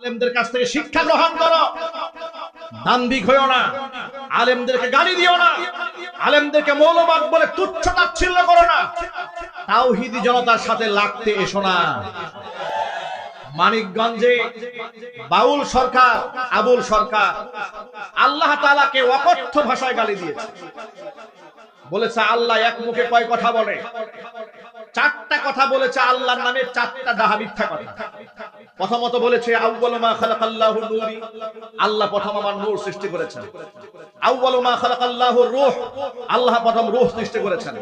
আলেমদের কাছ থেকে শিক্ষা গ্রহণ করো। দাম্ভিক হইও না। আলেমদেরকে গালি দিও না। আলেমদেরকে মৌলবাদ বলে তুচ্ছ তাচ্ছিল্য করো না। তাওহিদি জনতার সাথে লাগতে এসো না। মানিকগঞ্জে বাউল সরকার, আবুল সরকার, আল্লাহ তালাকে অকথ্য ভাষায় গালি দিয়েছে। বলেছে, আল্লাহ এক মুখে কয় কথা বলে? চারটা কথা বলেছে, আল্লাহর নামে চারটা ডাহা মিথ্যা কথা। প্রথমত বলেছে খালাকাল্লাহু নূরি আল্লাহ প্রথম আমার নূর সৃষ্টি করেছেন। আউয়ালু মা খালাকাল্লাহু রূহ। আল্লাহ প্রথম রূহ সৃষ্টি করেছেন।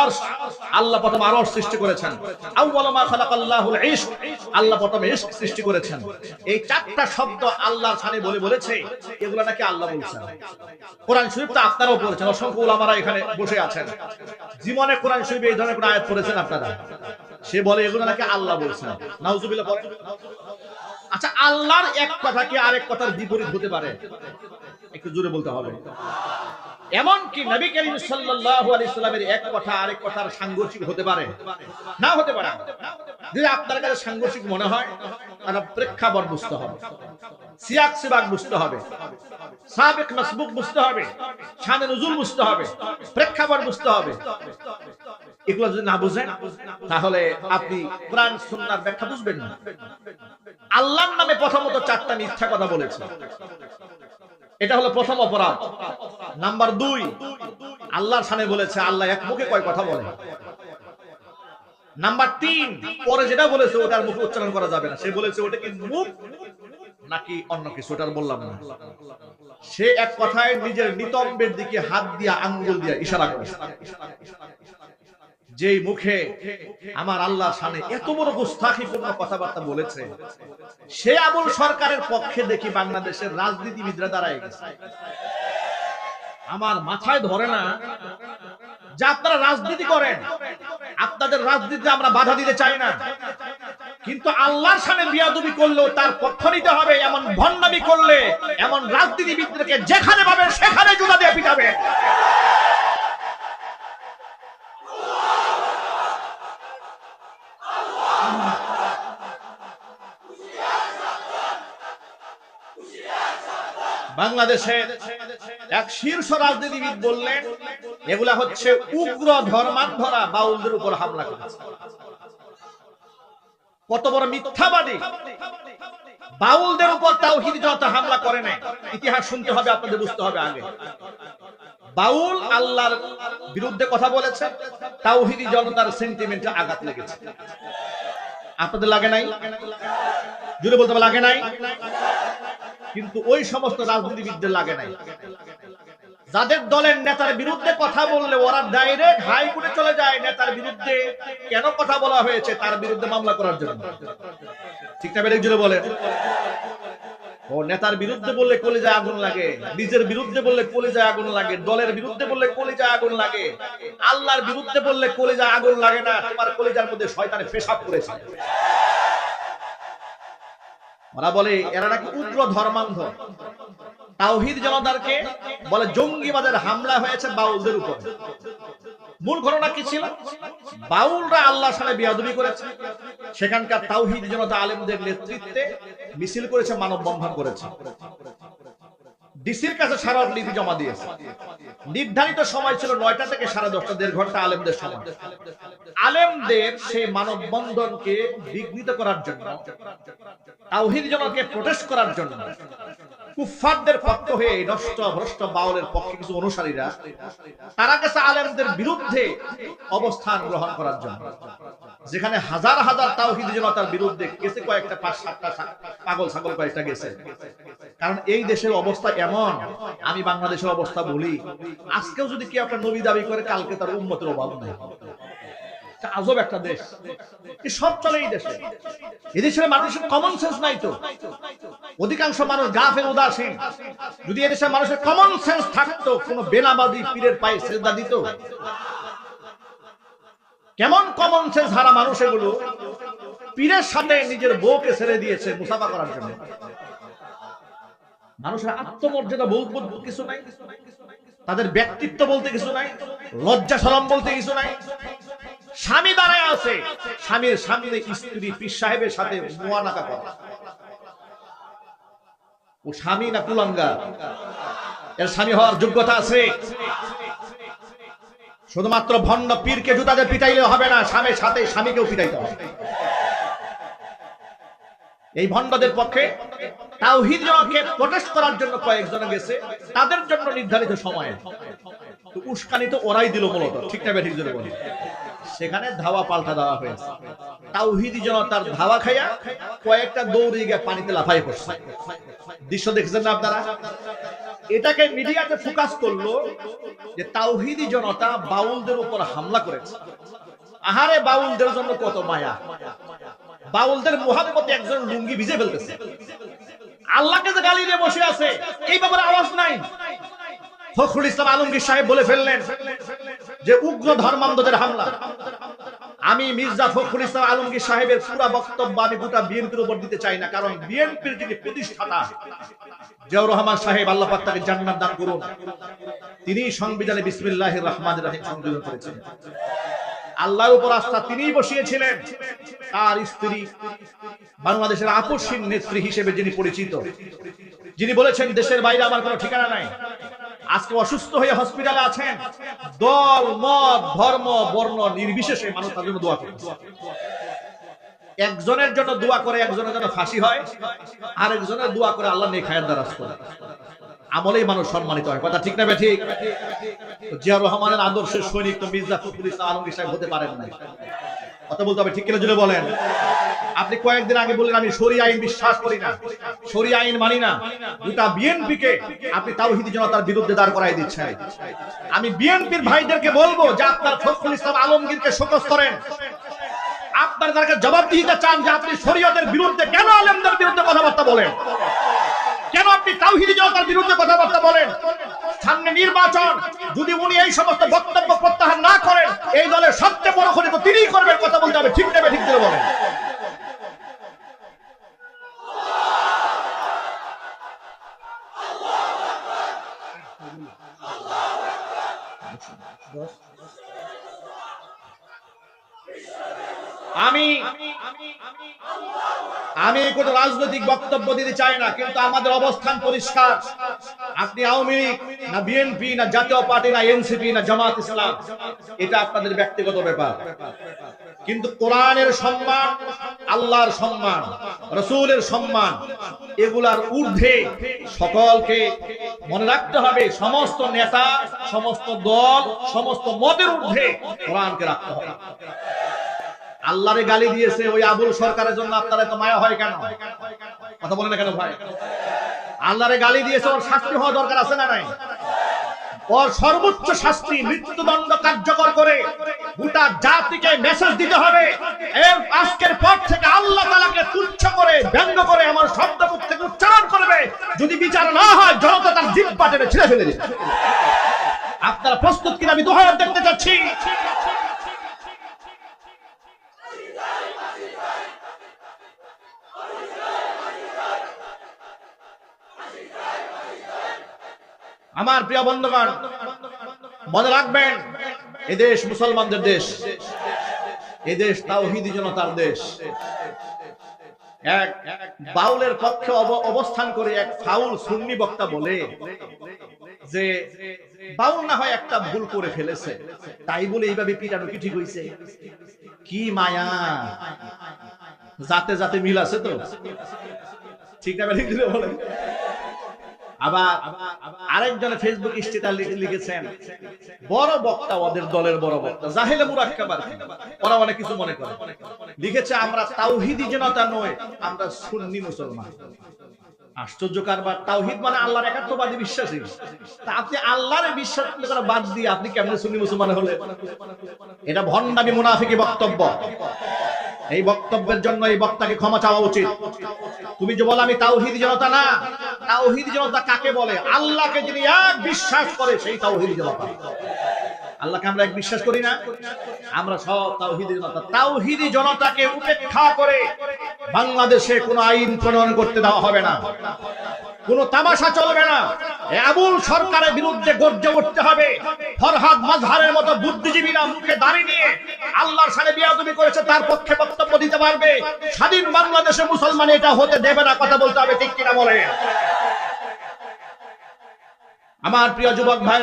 আরশ। আল্লাহ প্রথম আরশ সৃষ্টি করেছেন। ইশক। আল্লাহ প্রথম ইশক সৃষ্টি করেছেন। এই চারটা শব্দ আল্লাহর সানে বলে বলেছে, এগুলো নাকি আল্লাহ বলছেন। কোরআন শরীফ তো আপনারাও পড়েছেন, অসংখ্য ওলামারা এখানে বসে আছেন। জীবনে কোরআন শরীফে এই ধরনের কোন আয়াত পড়েছেন আপনারা? সে বলে এগুলো নাকি আল্লাহ বলছেন নাউজুবিল্লাহ বলেন আচ্ছা আল্লাহর এক কথা কি আরেক কথার বিপরীত হতে পারে? একটু জোরে বলতে হবে। এমন কি নবী করিম সাল্লাল্লাহু আলাইহি সাল্লামের এক কথা আরেক কথার সাংঘর্ষিক হতে পারে। না হতে পারে। যদি আপনার কাছে সাংঘর্ষিক মনে হয়, তাহলে প্রেক্ষাপট বুঝতে হবে। সিয়াক, সিবাক বুঝতে হবে। সাবেক মাসবুক বুঝতে হবে। শানে নজুল বুঝতে হবে। প্রেক্ষাপট বুঝতে হবে। এগুলো যদি না বুঝেন তাহলে আপনি কোরআন সুন্নাহর ব্যাখ্যা বুঝবেন না। আল্লাহর নামে প্রথমত চারটা মিথ্যা কথা বলেছে। এটা হলো প্রথম অপরাধ। নাম্বার দুই আল্লাহর সামনে বলেছে আল্লাহ এক মুখে কয় কথা বলে। নাম্বার তিন পরে যেটা বলেছে ওটার মুখে উচ্চারণ করা যাবে না। সে বলেছে ওটা কি মুখ? নাকি অন্য কিছু? ওটার বললাম না। সে এক কথায় নিজের নিতম্বের দিকে হাত দিয়া আঙ্গুল দিয়া ইশারা করে। যেই মুখে আমার আল্লাহ সামনে এত বড় গুস্তাখিপূর্ণ কথাবার্তা বলেছে, সে আবুল সরকারের পক্ষে দেখি বাংলাদেশের রাজনীতিবিদরা দাঁড়ায় গেছে। আমার মাথায় ধরে না যে আপনারা রাজনীতি করেন, আপনাদের রাজনীতিতে আমরা বাধা দিতে চাই না। কিন্তু আল্লাহর সামনে বিয়াদবি করলেও তার পক্ষ নিতে হবে, এমন ভণ্ডামি করলে এমন রাজনীতিবিদদেরকে যেখানে পাবেন সেখানে জুতা দিয়ে পিটাবে বাংলাদেশের এক শীর্ষ রাজনীতিবিদ বললেন, এগুলা হচ্ছে উগ্র ধর্মান্ধরা বাউলদের উপর হামলা করেছে কত বড় মিথ্যাবাদী। বাউলদের উপর তাওহিদ জনতা হামলা করে নাই, ইতিহাস শুনতে হবে, আপনাদের বুঝতে হবে আগে। বাউল আল্লাহর বিরুদ্ধে কথা বলেছে, তাওহিদি জনতার সেন্টিমেন্টে আঘাত লেগেছে। আপনাদের লাগে নাই? জুড়ে বলতে লাগে নাই? কিন্তু ওই সমস্ত রাজনীতিবিদদের লাগে নাই। যাদের দলের নেতার বিরুদ্ধে কথা বললে ওরা ডাইরেক্ট হাইকোর্টে চলে যায়, নেতার বিরুদ্ধে কেন কথা বলা হয়েছে তার বিরুদ্ধে মামলা করার জন্য। ঠিক না বেড়ে জুড়ে বলে? ও, নেতার বিরুদ্ধে বললে কলিজায় আগুন লাগে, নিজের বিরুদ্ধে বললে কলিজায় আগুন লাগে, দলের বিরুদ্ধে বললে কলিজায় আগুন লাগে, আল্লাহর বিরুদ্ধে বললে কলিজায় আগুন লাগে না, তোমার কলেজার মধ্যে শয়তানে পেশাব করেছে। ওরা বলে, এরা নাকি উগ্র ধর্মান্ধ। তাওহিদ জনতারকে বলে, জঙ্গিবাদের হামলা হয়েছে বাউলদের উপর। মূল ঘটনা কি ছিল? বাউলরা আল্লাহ সালে বিয়াদবি করেছে। সেখানকার তাওহিদ জনতা আলেমদের নেতৃত্বে মিছিল করেছে মানব মানববন্ধন করেছে। ডিসির কাছে স্মারকলিপি জমা দিয়েছে। নির্ধারিত সময় ছিল নয়টা থেকে সাড়ে দশটা, দেড় ঘণ্টা আলেমদের সময়। আলেমদের সেই মানববন্ধনকে বিঘ্নিত করার জন্য করার জন্য, কুফফারদের পক্ষ হয়ে নষ্ট ভ্রষ্ট বাউলের পক্ষে কিছু অনুসারীরা, তারা গেছে আলেমদের বিরুদ্ধে অবস্থান গ্রহণ করার জন্য। যেখানে হাজার হাজার তাওহিদ জনতার বিরুদ্ধে গেছে কয়েকটা পাঁচ, সাতটা পাগল ছাগল কয়েকটা গেছে। কারণ এই দেশের অবস্থা এমন আমি বাংলাদেশের অবস্থা বলি আজকেও যদি কেউ একটা নবী দাবি করে কালকে তার উন্মতের অভাব নেই। আজব একটা দেশ। সব চলে এই দেশে। এদেশের মানুষের কমন সেন্স নাই তো। অধিকাংশ মানুষ গাফের উদাসীন। যদি এদেশের মানুষের কমন সেন্স থাকতো কোন বেনাবাদী পীরের পায়ে শ্রদ্ধা দিত। কেমন কমন সেন্স হারা মানুষ এগুলো? পীরের সাথে নিজের বউকে ছেড়ে দিয়েছে মুসাফা করার জন্য। মানুষের আত্মমর্যাদা বলতে কিছু নাই, তাদের ব্যক্তিত্ব বলতে কিছু নাই, লজ্জা সরম বলতে কিছু নাই। স্বামী দাঁড়ায় আছে, স্বামীর সামনে স্ত্রী পীর সাহেবের সাথে মুয়ানাকা করে। ও স্বামী না কুলাঙ্গা এর স্বামী হওয়ার যোগ্যতা আছে। শুধুমাত্র ভণ্ড পীরকে জুতাদের পিটাইলে হবে না, স্বামীর সাথে স্বামীকেও পিটাইতে হবে। এই ভণ্ডদের পক্ষে তাওহিদ জনকে প্রটেস্ট করার জন্য কয়েকজন গেছে, তাদের জন্য নির্ধারিত সময়ে। তো উস্কানি তো ওরাই দিল মূলত, ঠিক না ব্যাঠিক জন্য বলি সেখানে ধাওয়া পাল্টা দেওয়া হয়েছে। তাওহিদি জনতার ধাওয়া খাইয়া কয়েকটা দৌড়ে গিয়ে পানিতে লাফাই পড়ছে। দৃশ্য দেখছেন না আপনারা? এটাকে মিডিয়াতে ফোকাস করল যে তাওহিদি জনতা বাউলদের উপর হামলা করেছে। আহারে বাউলদের জন্য কত মায়া। বাউলদের মোহাম্মতে একজন লুঙ্গি ভিজে ফেলতেছে। আল্লাহকে যে গালি দিয়ে বসে আছে, এই ব্যাপারে আওয়াজ নাই। ফখরুল ইসলাম আলমগীর সাহেব বলে ফেললেন যে, উগ্র ধর্মান্ধদের হামলা। আমি মির্জা ফখরুল ইসলাম আলমগীর সাহেবের পুরা বক্তব্য আমি গোটা বিএনপির উপর দিতে চাই না, কারণ বিএনপির যিনি প্রতিষ্ঠাতা, জিয়াউর রহমান সাহেব, আল্লাহ পাক তাকে জান্নাত দান করুন। তিনি সংবিধানে বিসমিল্লাহির রহমানির রহিম সংযোজন করেছেন। আল্লাহর উপর আস্থা তিনিই বসিয়েছিলেন। তার স্ত্রী, বাংলাদেশের আপসীন নেত্রী হিসেবে যিনি পরিচিত, যিনি বলেছেন, দেশের বাইরে আমার কোনো ঠিকানা নাই। আজকে অসুস্থ হয়ে হসপিটালে আছেন। দল, মত, ধর্ম, বর্ণ নির্বিশেষে মানুষ তার জন্য দোয়া করছে। একজনের জন্য দোয়া করে, একজনের জন্য ফাঁসি হয়। আর একজনের দোয়া করে আল্লাহ নেখায়ের দ্বারাজ করে। আমলেই মানুষ সম্মানিত হয়। কথা ঠিক না ঠিক? জিয়া রহমানের আদর্শের সৈনিক তো মির্জা ফখরুল ইসলাম আলমগীর সাহেব হতে পারেন না কথা বলতে হবে ঠিক কিনা জুড়ে বলেন? আপনি কয়েকদিন আগে বললেন আমি সরি আইন বিশ্বাস করি না। সরি আইন মানি না। গোটা বিএনপি কে আপনি তাওহিদি জনতার বিরুদ্ধে দাঁড় করাই দিচ্ছেন। আমি বিএনপির ভাইদেরকে বলব যে আপনার ফখরুল ইসলাম আলমগীরকে শোকস করেন। আপনার তাকে জবাব দিতে চান যে আপনি শরীয়তের বিরুদ্ধে কেন আলেমদের বিরুদ্ধে কথাবার্তা বলেন? কেন আপনি তাওহিদি জনতার বিরুদ্ধে কথাবার্তা বলেন? সামনে নির্বাচন, যদি উনি এই সমস্ত বক্তব্য প্রত্যাহার না করেন, এই দলের সবচেয়ে বড় ক্ষতি তো তিনিই করবেন, কথা বলতে হবে, ঠিক নেবে ঠিক করে বলেন। আমি আমি কোনো রাজনৈতিক বক্তব্য দিতে চাই না, কিন্তু আমাদের অবস্থান পরিষ্কার। আপনি আওয়ামী লীগ, না বিএনপি, না জাতীয় পার্টি, না এনসিপি, না জামাত ইসলাম, এটা আপনাদের ব্যক্তিগত ব্যাপার। কিন্তু কোরআনের সম্মান, আল্লাহর সম্মান, রসুলের সম্মান, এগুলার ঊর্ধ্বে সকলকে মনে রাখতে হবে, সমস্ত নেতা, সমস্ত দল, সমস্ত মতের ঊর্ধ্বে কোরআনকে রাখতে হবে। আল্লাহরে গালি দিয়েছে, ওই আবুল সরকারের জন্য আপনারা তো মায়া হয় কেন? কথা বলেন না কেন ভাই? আল্লাহরে গালি দিয়েছে, ওর শাস্তি হওয়া দরকার আছে না নাই? ওর সর্বোচ্চ শাস্তি মৃত্যুদণ্ড কার্যকর করে গোটা জাতিকে মেসেজ দিতে হবে। এর আজকের পর থেকে আল্লাহ তালাকে তুচ্ছ করে, ব্যঙ্গ করে আমার শব্দ থেকে উচ্চারণ করবে। যদি বিচার না হয়, জনতা তার জিপ পাটেরে ছিঁড়ে ফেলে দিবে। আপনারা প্রস্তুত কিনা আমি দোহায় আমার প্রিয় বন্ধুগণ, মনে রাখবেন এদেশ মুসলমানদের দেশ এদেশ তাওহিদি জনতার দেশ। এক বাউলের পক্ষে অবস্থান করে এক ফাউল সুন্নি বক্তা বলে যে, বাউল না হয় একটা ভুল করে ফেলেছে। তাই বলে এইভাবে পিটানো কি ঠিক হইছে। কি মায়া। যাতে যাতে মিল আছে তো। ঠিক না বলেন? আবার আরেকজনে ফেসবুক স্ট্যাটাস লিখেছেন, বড় বক্তা ওদের দলের বড় বক্তা। জাহেলে মুরাক্কাবার ওরা অনেক কিছু মনে করে। লিখেছে, আমরা তাওহিদি জনতা নয় আমরা সুন্নি মুসলমান। আশ্চর্য কারবার। তাওহিদ মানে আল্লাহর একাত্মবাদী বিশ্বাসী। তা আপনি আল্লাহর বিশ্বাস করা বাদ দিয়ে আপনি কেমন সুন্নি মুসলমান হলে এটা ভণ্ডামি, মুনাফিকি বক্তব্য। এই বক্তব্যের জন্য এই বক্তাকে ক্ষমা চাওয়া উচিত। তুমি যে বলো আমি তাওহিদ জনতা না, তাওহিদ জনতা কাকে বলে? আল্লাহকে যিনি এক বিশ্বাস করে, সেই তাওহিদ জনতা। আল্লাহকে আমরা এক বিশ্বাস করি না, আমরা সব তাওহিদি জনতা। তাওহিদি জনতাকে উপেক্ষা করে বাংলাদেশে কোনো আইন প্রণয়ন করতে দেওয়া হবে না। কোন তামাশা চলবে না। এমন সরকারের বিরুদ্ধে গর্জে উঠতে হবে। ফরহাদ মাজহারের মতো বুদ্ধিজীবীরা মুখে দাঁড়িয়ে নিয়ে আল্লাহর সাথে বিয়াদবি করেছে, তার পক্ষে বক্তব্য দিতে পারবে। স্বাধীন বাংলাদেশে মুসলমান এটা হতে দেবে না, কথা বলতে হবে ঠিক কিনা বলে আমার প্রিয় যুবক ভাই